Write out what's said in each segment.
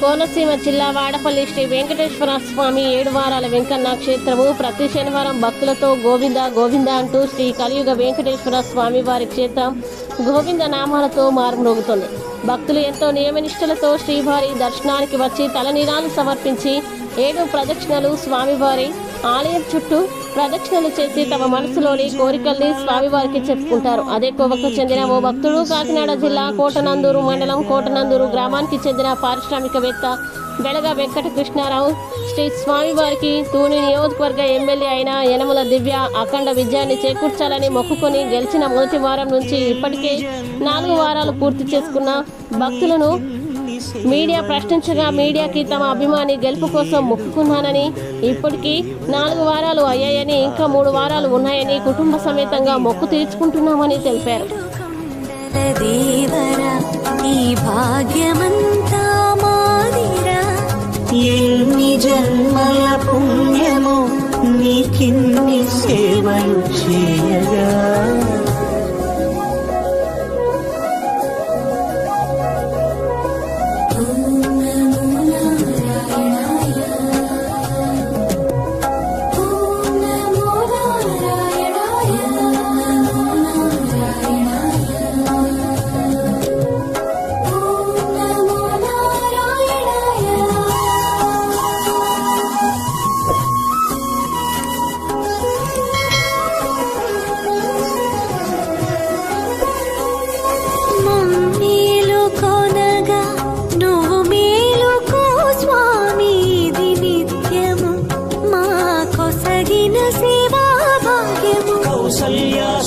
కోనసీమ జిల్లా వాడపల్లి శ్రీ వెంకటేశ్వర స్వామి ఏడు వారాల వెంకన్న క్షేత్రము. ప్రతి శనివారం భక్తులతో గోవింద గోవింద అంటూ శ్రీ కలియుగ వెంకటేశ్వర స్వామి వారి క్షేత్రం గోవింద నామాలతో మారుమ్రోగుతుంది. భక్తులు ఎంతో నియమనిష్టలతో శ్రీవారి దర్శనానికి వచ్చి తలనీరాలు సమర్పించి ఏడు ప్రదక్షిణలు స్వామివారి ఆలయం చుట్టూ ప్రదక్షిణలు చేసి తమ మనసులోని కోరికల్ని స్వామివారికి చెప్పుకుంటారు. అదే కోవకు చెందిన ఓ భక్తుడు కాకినాడ జిల్లా కోటనందూరు మండలం కోటనందూరు గ్రామానికి చెందిన పారిశ్రామికవేత్త బెళగ వెంకట కృష్ణారావు శ్రీ స్వామివారికి తూని నియోజకవర్గ ఎమ్మెల్యే అయిన యనమల దివ్య అఖండ విజయాన్ని చేకూర్చాలని మొక్కుకొని గెలిచిన మొదటి వారం నుంచి ఇప్పటికే నాలుగు వారాలు పూర్తి చేసుకున్న భక్తులను మీడియా ప్రశ్నించగా మీడియాకి తమ అభిమాని గెలుపు కోసం మొక్కుకున్నానని ఇప్పటికీ నాలుగు వారాలు అయ్యాయని ఇంకా మూడు వారాలు ఉన్నాయని కుటుంబ సమేతంగా మొక్కు తీర్చుకుంటున్నామని తెలిపారు. ఎన్ని జన్మల పుణ్యము నీకిన్ని సేవలు చే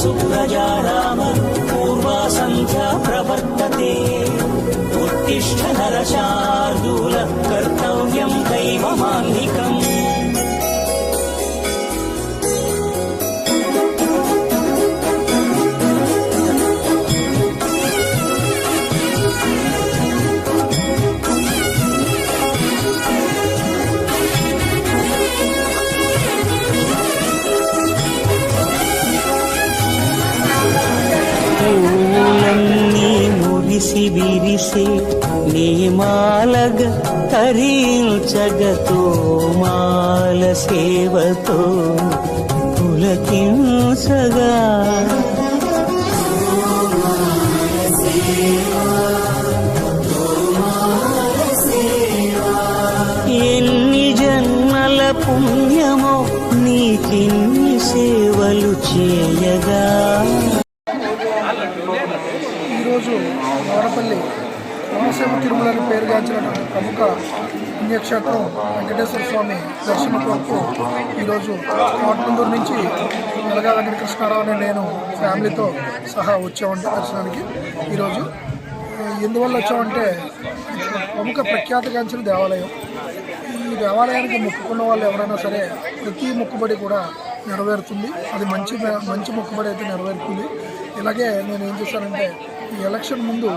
కౌసల్యా సుప్రజా రామ పూర్వా సంధ్యా ప్రవర్తతే ఉత్తిష్ట మురిసి విరిసే నీమాలగ తరించగతో మాల సేవతో పులకించగా. ఎన్ని జన్మల పుణ్యమో నీకిన్ని సేవలు చేయగా ఈరోజు వాడపల్లి కోనసీమ తిరుమల అని ప్రముఖ పుణ్యక్షేత్రం వెంకటేశ్వర స్వామి దర్శనం కొరకు ఈరోజు కోటనందూరు నుంచి వెలగా వెంకటకృష్ణారావు అనే నేను ఫ్యామిలీతో సహా వచ్చామండి దర్శనానికి. ఈరోజు ఎందువల్ల వచ్చామంటే ప్రముఖ ప్రఖ్యాతిగాంచిన దేవాలయం. ఈ దేవాలయానికి మొక్కుకున్న వాళ్ళు ఎవరైనా సరే ప్రతి మొక్కుబడి కూడా నెరవేరుతుంది. అది మంచి మంచి మొక్కుబడి అయితే నెరవేరుతుంది. ఇలాగే నేను ఏం చేశానంటే ఈ ఎలక్షన్ ముందు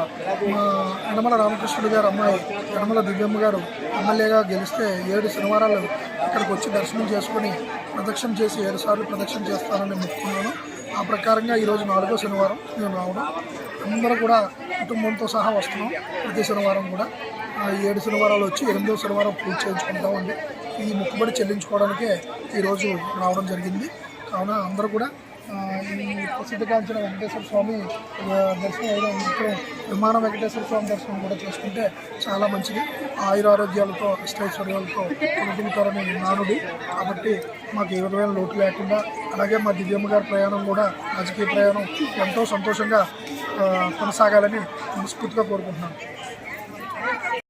మా యనమల రామకృష్ణుడు గారు అమ్మాయి యనమల దివ్యమ్మ గారు ఎమ్మెల్యేగా గెలిస్తే ఏడు శనివారాలు ఇక్కడికి వచ్చి దర్శనం చేసుకుని ప్రదక్షిణ చేసి ఏడు సార్లు ప్రదక్షిణ చేస్తానని మొక్కుకున్నాను ఆ ప్రకారంగా ఈరోజు నాలుగో శనివారం నేను రావడం. అందరూ కూడా కుటుంబంతో సహా వస్తున్నాం. ప్రతి శనివారం కూడా. ఏడు శనివారాలు వచ్చి ఎనిమిదో శనివారం పూజ చేయించుకుంటామండి. ఈ మొక్కుబడి చెల్లించుకోవడానికే ఈరోజు రావడం జరిగింది. కావున అందరూ కూడా ఈ ప్రసిద్ధిగాంచిన వెంకటేశ్వర స్వామి దర్శనం అయిన ఇప్పుడు విమాన వెంకటేశ్వర స్వామి దర్శనం కూడా చేసుకుంటే చాలా మంచిది. ఆయురారోగ్యాలతో అష్టైశ్వర్యాలతో కొనుక్కుంటారని నానుడి. కాబట్టి మాకు ఏ విధమైన లోటు లేకుండా అలాగే మా దివ్యమ్మ గారి ప్రయాణం కూడా రాజకీయ ప్రయాణం ఎంతో సంతోషంగా కొనసాగాలని మనస్ఫూర్తిగా కోరుకుంటున్నాను.